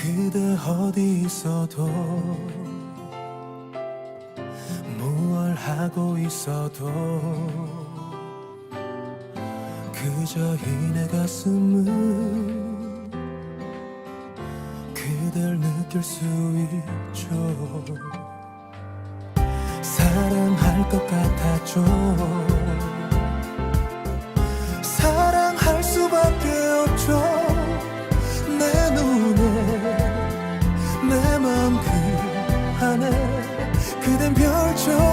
그대 어디 있어도 무얼 하고 있어도 그저 이 내 가슴은 그댈 느낄 수 있죠. 사랑할 것 같았죠 별처럼